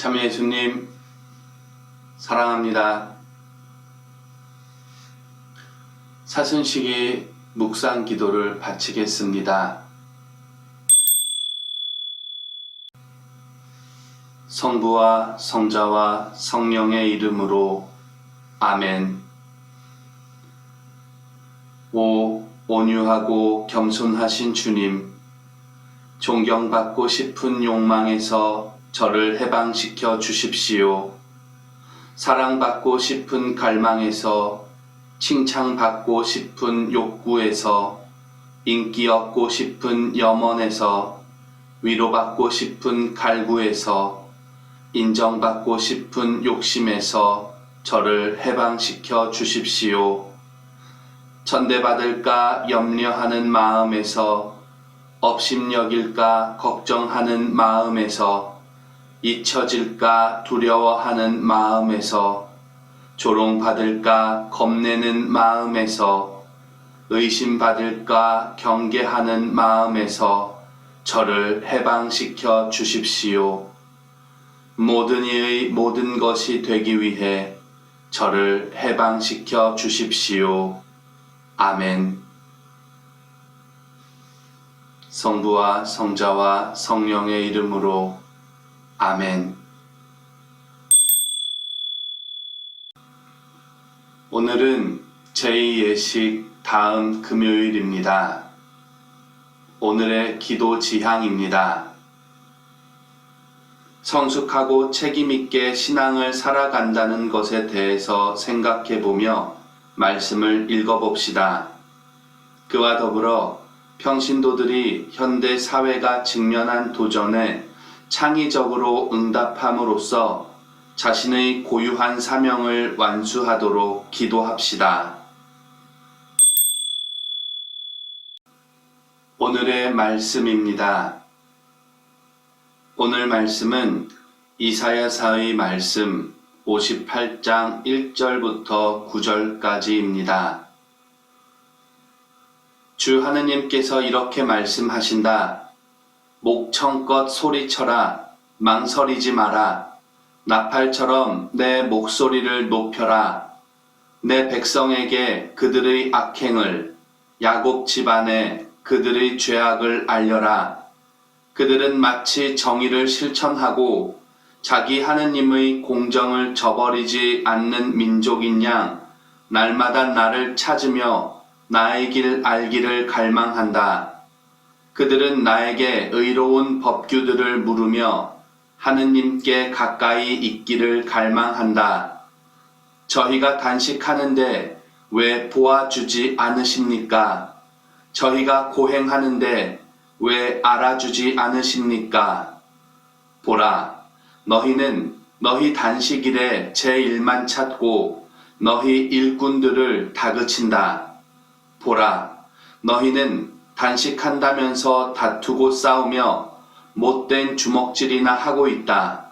참 예수님 사랑합니다. 사순식이 묵상 기도를 바치겠습니다. 성부와 성자와 성령의 이름으로 아멘. 오 온유하고 겸손하신 주님, 존경받고 싶은 욕망에서 저를 해방시켜 주십시오. 사랑받고 싶은 갈망에서 칭찬받고 싶은 욕구에서 인기 얻고 싶은 염원에서 위로받고 싶은 갈구에서 인정받고 싶은 욕심에서 저를 해방시켜 주십시오. 천대받을까 염려하는 마음에서 업심여길까 걱정하는 마음에서 잊혀질까 두려워하는 마음에서 조롱받을까 겁내는 마음에서 의심받을까 경계하는 마음에서 저를 해방시켜 주십시오. 모든 이의 모든 것이 되기 위해 저를 해방시켜 주십시오. 아멘. 성부와 성자와 성령의 이름으로 아멘. 오늘은 제2예식 다음 금요일입니다. 오늘의 기도 지향입니다. 성숙하고 책임있게 신앙을 살아간다는 것에 대해서 생각해 보며 말씀을 읽어봅시다. 그와 더불어 평신도들이 현대 사회가 직면한 도전에 창의적으로 응답함으로써 자신의 고유한 사명을 완수하도록 기도합시다. 오늘의 말씀입니다. 오늘 말씀은 이사야사의 말씀 58장 1절부터 9절까지입니다. 주 하느님께서 이렇게 말씀하신다. 목청껏 소리쳐라. 망설이지 마라. 나팔처럼 내 목소리를 높여라. 내 백성에게 그들의 악행을, 야곱 집안에 그들의 죄악을 알려라. 그들은 마치 정의를 실천하고 자기 하느님의 공정을 저버리지 않는 민족인 양 날마다 나를 찾으며 나의 길 알기를 갈망한다. 그들은 나에게 의로운 법규들을 물으며 하느님께 가까이 있기를 갈망한다. 저희가 단식하는데 왜 보아주지 않으십니까? 저희가 고행하는데 왜 알아주지 않으십니까? 보라, 너희는 너희 단식일에 제 일만 찾고 너희 일꾼들을 다그친다. 보라, 너희는 단식한다면서 다투고 싸우며 못된 주먹질이나 하고 있다.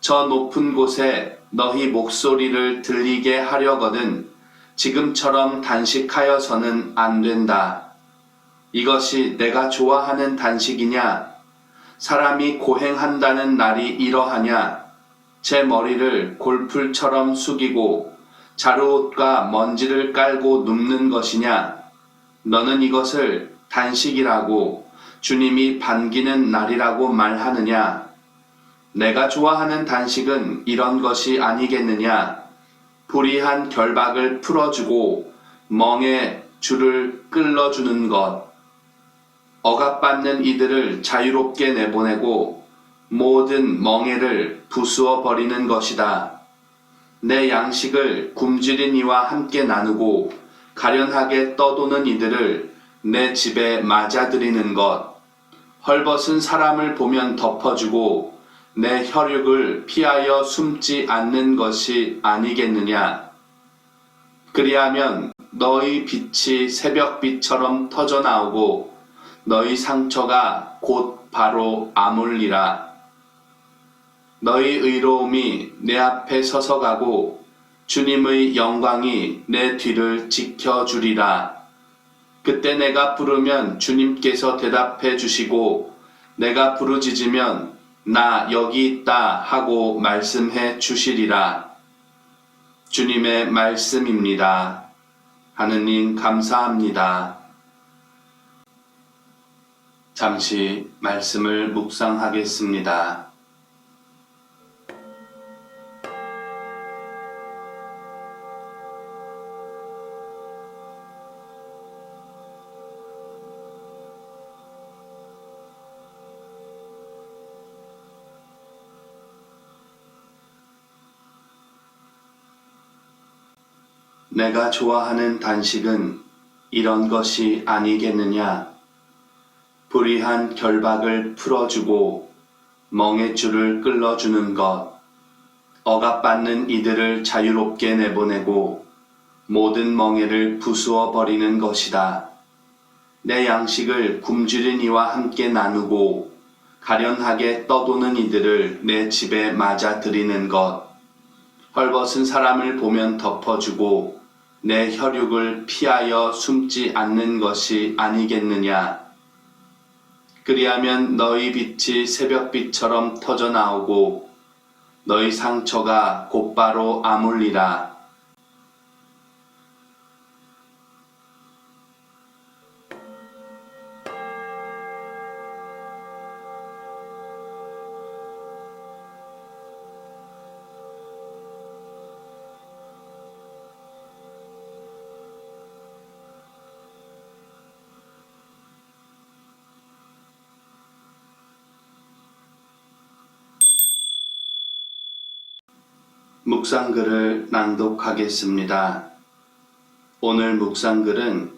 저 높은 곳에 너희 목소리를 들리게 하려거든 지금처럼 단식하여서는 안 된다. 이것이 내가 좋아하는 단식이냐? 사람이 고행한다는 날이 이러하냐? 제 머리를 골풀처럼 숙이고 자루옷과 먼지를 깔고 눕는 것이냐? 너는 이것을 단식이라고 주님이 반기는 날이라고 말하느냐? 내가 좋아하는 단식은 이런 것이 아니겠느냐? 불의한 결박을 풀어주고 멍에 줄을 끌어주는 것. 억압받는 이들을 자유롭게 내보내고 모든 멍해를 부수어 버리는 것이다. 내 양식을 굶주린 이와 함께 나누고 가련하게 떠도는 이들을 내 집에 맞아들이는 것. 헐벗은 사람을 보면 덮어주고 내 혈육을 피하여 숨지 않는 것이 아니겠느냐. 그리하면 너희 빛이 새벽빛처럼 터져 나오고 너희 상처가 곧 바로 아물리라. 너희 의로움이 내 앞에 서서 가고 주님의 영광이 내 뒤를 지켜주리라. 그때 내가 부르면 주님께서 대답해 주시고 내가 부르짖으면 나 여기 있다 하고 말씀해 주시리라. 주님의 말씀입니다. 하느님 감사합니다. 잠시 말씀을 묵상하겠습니다. 내가 좋아하는 단식은 이런 것이 아니겠느냐? 불의한 결박을 풀어주고 멍에줄을 끌어주는 것, 억압받는 이들을 자유롭게 내보내고 모든 멍에를 부수어 버리는 것이다. 내 양식을 굶주린 이와 함께 나누고 가련하게 떠도는 이들을 내 집에 맞아 들이는 것, 헐벗은 사람을 보면 덮어주고 내 혈육을 피하여 숨지 않는 것이 아니겠느냐. 그리하면 너희 빛이 새벽빛처럼 터져 나오고 너희 상처가 곧바로 아물리라. 묵상글을 낭독하겠습니다. 오늘 묵상글은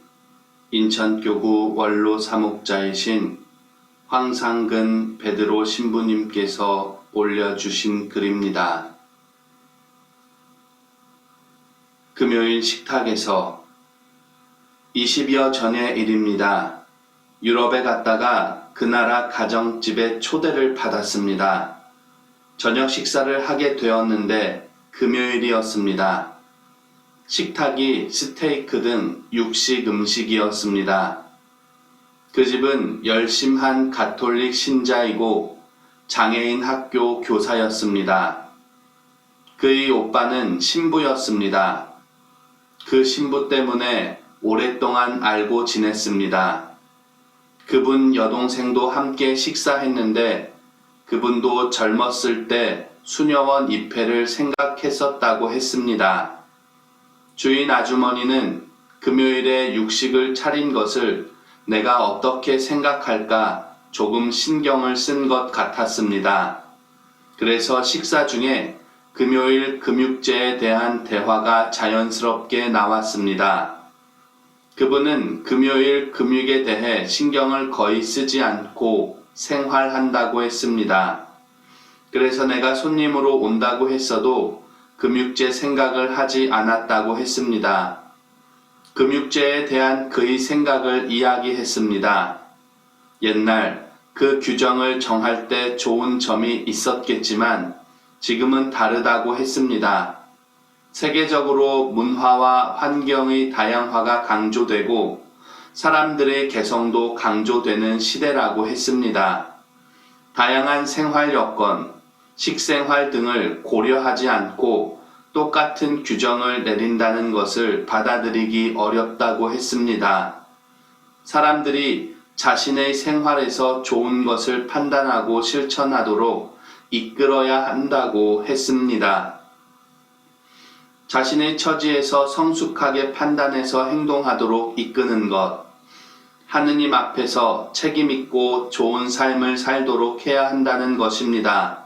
인천교구 원로 사목자이신 황상근 베드로 신부님께서 올려주신 글입니다. 금요일 식탁에서 20여 전의 일입니다. 유럽에 갔다가 그 나라 가정집에 초대를 받았습니다. 저녁 식사를 하게 되었는데 금요일이었습니다. 식탁이 스테이크 등 육식 음식이었습니다. 그 집은 열심한 가톨릭 신자이고 장애인 학교 교사였습니다. 그의 오빠는 신부였습니다. 그 신부 때문에 오랫동안 알고 지냈습니다. 그분 여동생도 함께 식사했는데 그분도 젊었을 때 수녀원 입회를 생각했었다고 했습니다. 주인 아주머니는 금요일에 육식을 차린 것을 내가 어떻게 생각할까 조금 신경을 쓴 것 같았습니다. 그래서 식사 중에 금요일 금육제에 대한 대화가 자연스럽게 나왔습니다. 그분은 금요일 금육에 대해 신경을 거의 쓰지 않고 생활한다고 했습니다. 그래서 내가 손님으로 온다고 했어도 금육제 생각을 하지 않았다고 했습니다. 금육제에 대한 그의 생각을 이야기했습니다. 옛날 그 규정을 정할 때 좋은 점이 있었겠지만 지금은 다르다고 했습니다. 세계적으로 문화와 환경의 다양화가 강조되고 사람들의 개성도 강조되는 시대라고 했습니다. 다양한 생활 여건, 식생활 등을 고려하지 않고 똑같은 규정을 내린다는 것을 받아들이기 어렵다고 했습니다. 사람들이 자신의 생활에서 좋은 것을 판단하고 실천하도록 이끌어야 한다고 했습니다. 자신의 처지에서 성숙하게 판단해서 행동하도록 이끄는 것, 하느님 앞에서 책임있고 좋은 삶을 살도록 해야 한다는 것입니다.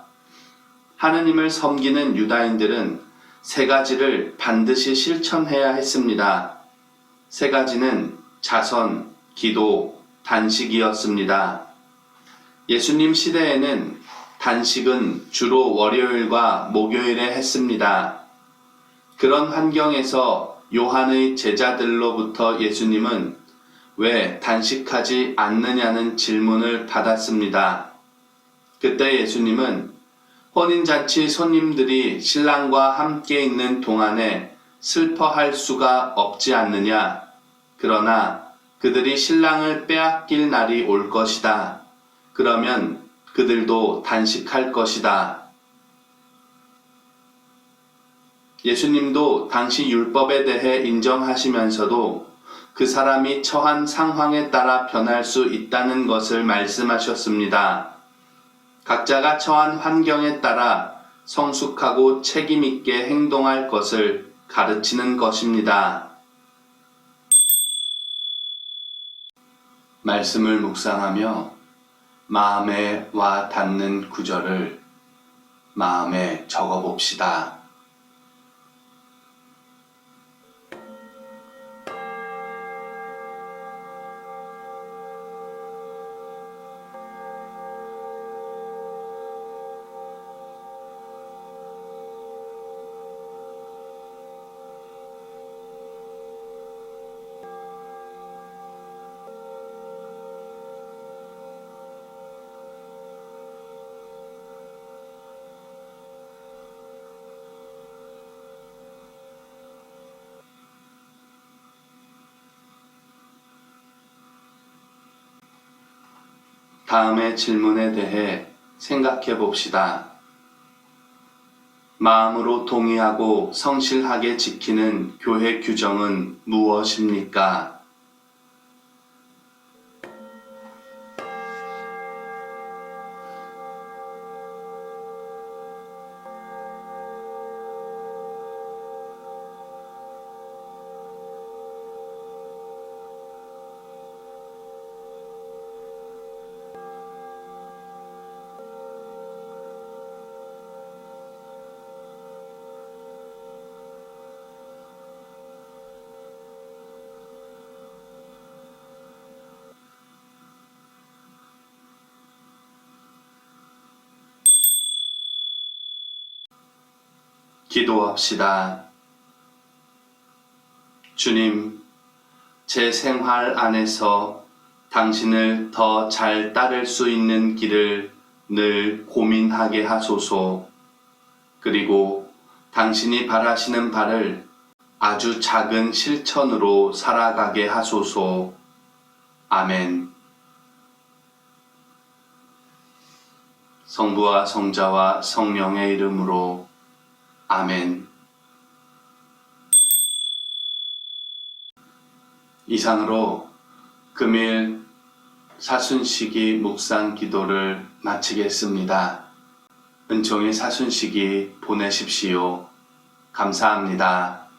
하느님을 섬기는 유다인들은 세 가지를 반드시 실천해야 했습니다. 세 가지는 자선, 기도, 단식이었습니다. 예수님 시대에는 단식은 주로 월요일과 목요일에 했습니다. 그런 환경에서 요한의 제자들로부터 예수님은 왜 단식하지 않느냐는 질문을 받았습니다. 그때 예수님은 혼인잔치 손님들이 신랑과 함께 있는 동안에 슬퍼할 수가 없지 않느냐. 그러나 그들이 신랑을 빼앗길 날이 올 것이다. 그러면 그들도 단식할 것이다. 예수님도 당시 율법에 대해 인정하시면서도 그 사람이 처한 상황에 따라 변할 수 있다는 것을 말씀하셨습니다. 각자가 처한 환경에 따라 성숙하고 책임있게 행동할 것을 가르치는 것입니다. 말씀을 묵상하며 마음에 와 닿는 구절을 마음에 적어 봅시다. 다음의 질문에 대해 생각해 봅시다. 마음으로 동의하고 성실하게 지키는 교회 규정은 무엇입니까? 기도합시다. 주님, 제 생활 안에서 당신을 더 잘 따를 수 있는 길을 늘 고민하게 하소서. 그리고 당신이 바라시는 바를 아주 작은 실천으로 살아가게 하소서. 아멘. 성부와 성자와 성령의 이름으로 아멘. 이상으로 금일 사순시기 묵상 기도를 마치겠습니다. 은총의 사순시기 보내십시오. 감사합니다.